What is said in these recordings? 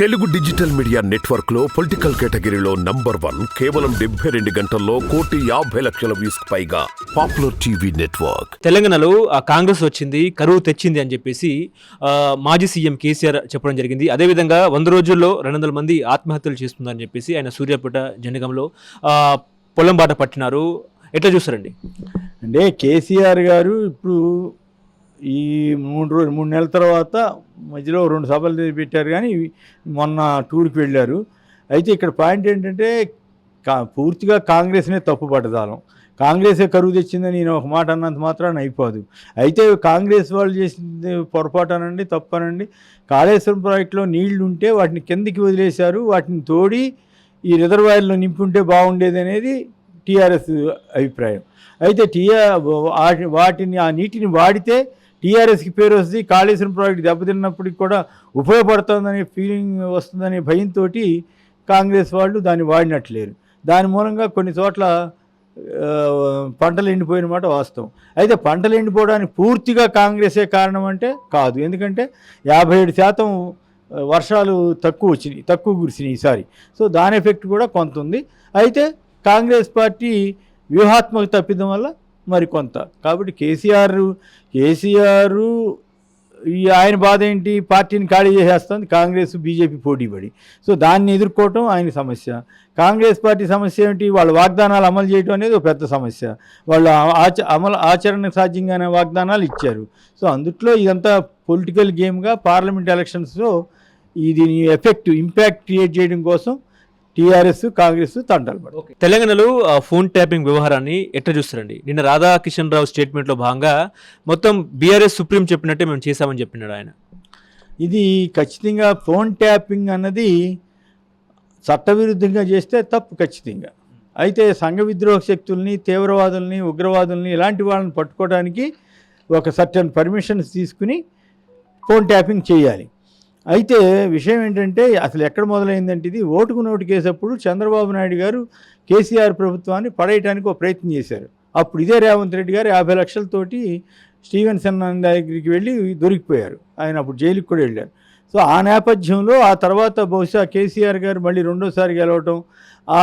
Telugu digital media నెట్వర్క్లో political కేటగిరీలో number one కేవలం డెబ్బై రెండు గంటల్లో కోటి యాభై లక్షల వ్యూస్ పైగా పాపులర్ టీవీ నెట్వర్క్. తెలంగాణలో ఆ కాంగ్రెస్ వచ్చింది కరువు తెచ్చింది అని చెప్పేసి మాజీ సీఎం కేసీఆర్ చెప్పడం జరిగింది. అదేవిధంగా వంద రోజుల్లో రెండు వందల మంది ఆత్మహత్యలు చేస్తుందని చెప్పేసి ఆయన సూర్యాపేట జనగంలో పొలం బాట పట్టినారు. ఎట్లా చూస్తారండి? అంటే కేసీఆర్ గారు ఇప్పుడు ఈ మూడు రోజు మూడు నెలల తర్వాత మధ్యలో రెండు సభలు పెట్టారు కానీ మొన్న టూర్కి వెళ్ళారు. అయితే ఇక్కడ పాయింట్ ఏంటంటే కా పూర్తిగా కాంగ్రెస్నే తప్పు పట్టదాలం. కాంగ్రెసే కరువు తెచ్చిందని నేను ఒక మాట అన్నంత మాత్రాన్ని అయిపోదు. అయితే కాంగ్రెస్ వాళ్ళు చేసింది పొరపాటు అనండి తప్పనండి. కాళేశ్వరం ప్రాజెక్టులో నీళ్ళు ఉంటే వాటిని కిందికి వదిలేశారు. వాటిని తోడి ఈ రిజర్వాయర్లో నింపుంటే బాగుండేది అనేది టీఆర్ఎస్ అభిప్రాయం. అయితే టీఆర్ వాటిని ఆ నీటిని వాడితే టీఆర్ఎస్కి పేరు వస్తుంది కాళేశ్వరం ప్రాజెక్ట్ దెబ్బతిన్నప్పటికి కూడా ఉపయోగపడుతుందనే ఫీలింగ్ వస్తుందనే భయంతో కాంగ్రెస్ వాళ్ళు దాన్ని వాడినట్లేరు. దాని మూలంగా కొన్ని చోట్ల పంటలు ఎండిపోయిన మాట వాస్తవం. అయితే పంటలు ఎండిపోవడానికి పూర్తిగా కాంగ్రెసే కారణం అంటే కాదు. ఎందుకంటే యాభై ఏడు శాతం వర్షాలు తక్కువ వచ్చినాయి తక్కువ కురిసినాయి ఈసారి. సో దాని ఎఫెక్ట్ కూడా కొంత ఉంది. అయితే కాంగ్రెస్ పార్టీ వ్యూహాత్మక తప్పిదం వల్ల మరి కొంత కాబట్టి కేసీఆర్ కేసీఆర్ ఈ ఆయన బాధ ఏంటి? పార్టీని ఖాళీ చేసేస్తుంది. కాంగ్రెస్ బీజేపీ పోటీ పడి. సో దాన్ని ఎదుర్కోవటం ఆయన సమస్య. కాంగ్రెస్ పార్టీ సమస్య ఏంటి వాళ్ళ వాగ్దానాలు అమలు చేయడం అనేది ఒక పెద్ద సమస్య. వాళ్ళు ఆచ అమలు ఆచరణ సాధ్యంగానే వాగ్దానాలు ఇచ్చారు. సో అందుట్లో ఇదంతా పొలిటికల్ గేమ్గా పార్లమెంట్ ఎలక్షన్స్లో ఇది ఎఫెక్ట్ ఇంపాక్ట్ క్రియేట్ చేయడం కోసం టీఆర్ఎస్ కాంగ్రెస్ పడతాయి తెలంగాణలో ఫోన్ ట్యాపింగ్ వ్యవహారాన్ని ఎట్లా చూస్తారండి? నిన్న రాధాకిషన్ రావు స్టేట్మెంట్లో భాగంగా మొత్తం బీఆర్ఎస్ సుప్రీం చెప్పినట్టే మేము చేశామని చెప్పినాడు ఆయన. ఇది ఖచ్చితంగా ఫోన్ ట్యాపింగ్ అన్నది చట్టవిరుద్ధంగా చేస్తే తప్పు ఖచ్చితంగా. అయితే సంఘ విద్రోహ శక్తుల్ని తీవ్రవాదుల్ని ఉగ్రవాదుల్ని ఇలాంటి వాళ్ళని పట్టుకోవడానికి ఒక సర్టన్ పర్మిషన్స్ తీసుకుని ఫోన్ ట్యాపింగ్ చేయాలి. అయితే విషయం ఏంటంటే అసలు ఎక్కడ మొదలైందంటే ఇది ఓటుకు నోటు కేసప్పుడు చంద్రబాబు నాయుడు గారు కేసీఆర్ ప్రభుత్వాన్ని పడేయటానికి ఒక ప్రయత్నం చేశారు. అప్పుడు ఇదే రేవంత్ రెడ్డి గారు యాభై లక్షలతోటి స్టీవెన్సన్ దగ్గరికి వెళ్ళి దొరికిపోయారు. ఆయన అప్పుడు జైలుకి కూడా వెళ్ళారు. సో ఆ నేపథ్యంలో ఆ తర్వాత బహుశా కేసీఆర్ గారు మళ్ళీ రెండోసారి గెలవటం ఆ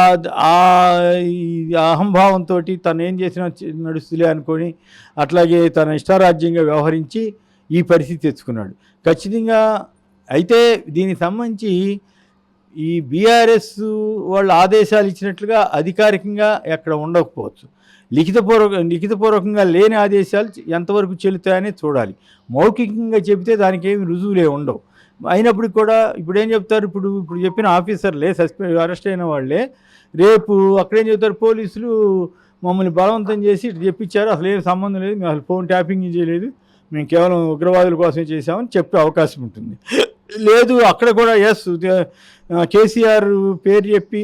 అహంభావంతో తను ఏం చేసినా నడుస్తులే అనుకొని అట్లాగే తన ఇష్టారాజ్యంగా వ్యవహరించి ఈ పరిస్థితి తెచ్చుకున్నాడు. ఖచ్చితంగా అయితే దీనికి సంబంధించి ఈ బీఆర్ఎస్ వాళ్ళు ఆదేశాలు ఇచ్చినట్లుగా అధికారికంగా ఎక్కడ ఉండకపోవచ్చు. లిఖితపూర్వక లిఖితపూర్వకంగా లేని ఆదేశాలు ఎంతవరకు చెల్లుతాయని చూడాలి. మౌఖికంగా చెబితే దానికి ఏమి రుజువులే ఉండవు. అయినప్పటికి కూడా ఇప్పుడు ఏం చెప్తారు? ఇప్పుడు ఇప్పుడు చెప్పిన ఆఫీసర్లే సస్పెండ్ అరెస్ట్ అయిన వాళ్ళే. రేపు అక్కడేం చెప్తారు పోలీసులు మమ్మల్ని బలవంతం చేసి ఇటు చెప్పించారు అసలు ఏం సంబంధం లేదు. మేము అసలు ఫోన్ ట్యాపింగ్ చేయలేదు. మేము కేవలం ఉగ్రవాదుల కోసమే చేసామని చెప్పే అవకాశం ఉంటుంది. లేదు అక్కడ కూడా ఎస్ కేసీఆర్ పేరు చెప్పి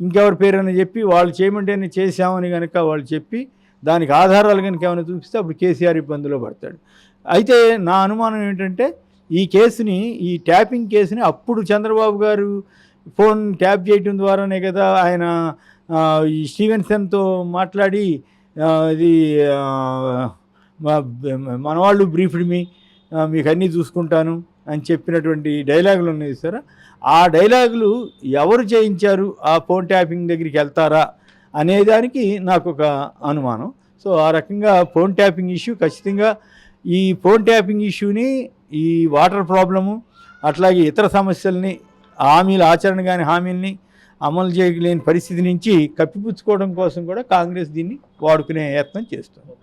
ఇంకెవరి పేరు అని చెప్పి వాళ్ళు చేయమంటేనే చేశామని కనుక వాళ్ళు చెప్పి దానికి ఆధారాలు కనుక ఏమైనా చూపిస్తే అప్పుడు కేసీఆర్ ఇబ్బందిలో పడతాడు. అయితే నా అనుమానం ఏంటంటే ఈ కేసుని ఈ ట్యాపింగ్ కేసుని అప్పుడు చంద్రబాబు గారు ఫోన్ ట్యాప్ చేయటం ద్వారానే కదా ఆయన ఈ స్టీవెన్సన్తో మాట్లాడి ఇది మన వాళ్ళు బ్రీఫ్డ్ మీ మీకు అన్నీ చూసుకుంటాను. అని చెప్పినటువంటి డైలాగులు ఉన్నాయి సార్. ఆ డైలాగులు ఎవరు చేయించారు? ఆ ఫోన్ ట్యాపింగ్ దగ్గరికి వెళ్తారా? అనేదానికి నాకు ఒక అనుమానం. సో ఆ రకంగా ఫోన్ ట్యాపింగ్ ఇష్యూ ఖచ్చితంగా ఈ ఫోన్ ట్యాపింగ్ ఇష్యూని ఈ వాటర్ ప్రాబ్లము అట్లాగే ఇతర సమస్యల్ని హామీల ఆచరణ కాని హామీల్ని అమలు చేయలేని పరిస్థితి నుంచి కప్పిపుచ్చుకోవడం కోసం కూడా కాంగ్రెస్ దీన్ని వాడుకునే యత్నం చేస్తుంది.